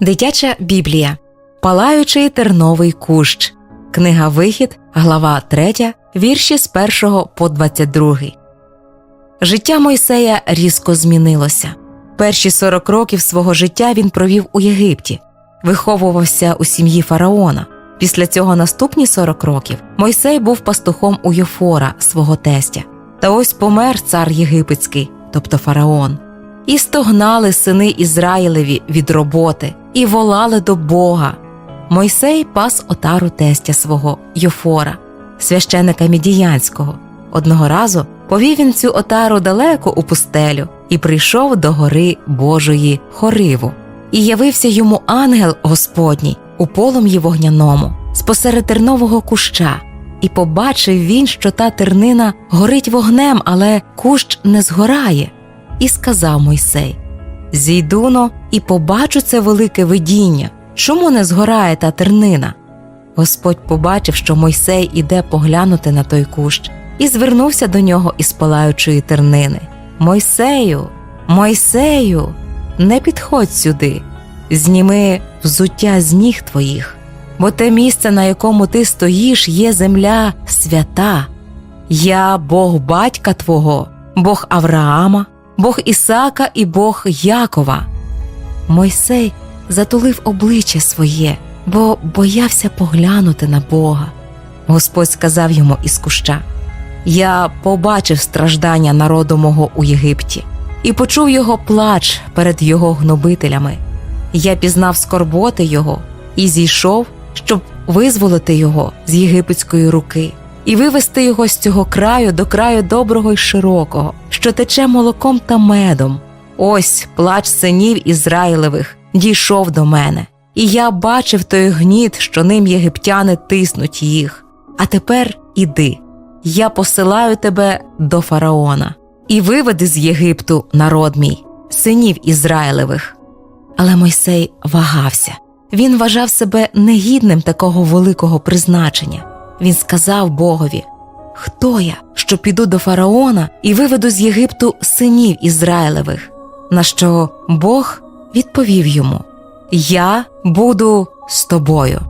Дитяча Біблія. Палаючий терновий кущ. Книга Вихід, глава 3, вірші з 1 по 22. Життя Мойсея різко змінилося. Перші 40 років свого життя він провів у Єгипті, виховувався у сім'ї фараона. Після цього наступні 40 років Мойсей був пастухом у Йофора, свого тестя. Та ось помер цар єгипетський, тобто фараон. І стогнали сини Ізраїлеві від роботи, і волали до Бога. Мойсей пас отару тестя свого Йофора, священика Мідіянського. Одного разу повів він цю отару далеко у пустелю і прийшов до гори Божої Хориву. І явився йому ангел Господній у полум'ї вогняному, спосеред тернового куща, і побачив він, що та тернина горить вогнем, але кущ не згорає. І сказав Мойсей: Зійдуно і побачу це велике видіння. Чому не згорає та тернина? Господь побачив, що Мойсей іде поглянути на той кущ, і звернувся до нього із палаючої тернини. Мойсею, Мойсею, не підходь сюди, зніми взуття з ніг твоїх, бо те місце, на якому ти стоїш, є земля свята. Я Бог батька твого, Бог Авраама, Бог Ісака і Бог Якова. Мойсей затулив обличчя своє, бо боявся поглянути на Бога. Господь сказав йому із куща: Я побачив страждання народу мого у Єгипті і почув його плач перед його гнобителями. Я пізнав скорботи його і зійшов, щоб визволити його з єгипетської руки і вивести його з цього краю до краю доброго й широкого, що тече молоком та медом. Ось плач синів Ізраїлевих дійшов до мене, і я бачив той гніт, що ним єгиптяни тиснуть їх. А тепер іди, я посилаю тебе до фараона і виведи з Єгипту народ мій, синів Ізраїлевих. Але Мойсей вагався. Він вважав себе негідним такого великого призначення. Він сказав Богові: Хто я, що піду до фараона і виведу з Єгипту синів Ізраїлевих? На що Бог відповів йому: Я буду з тобою.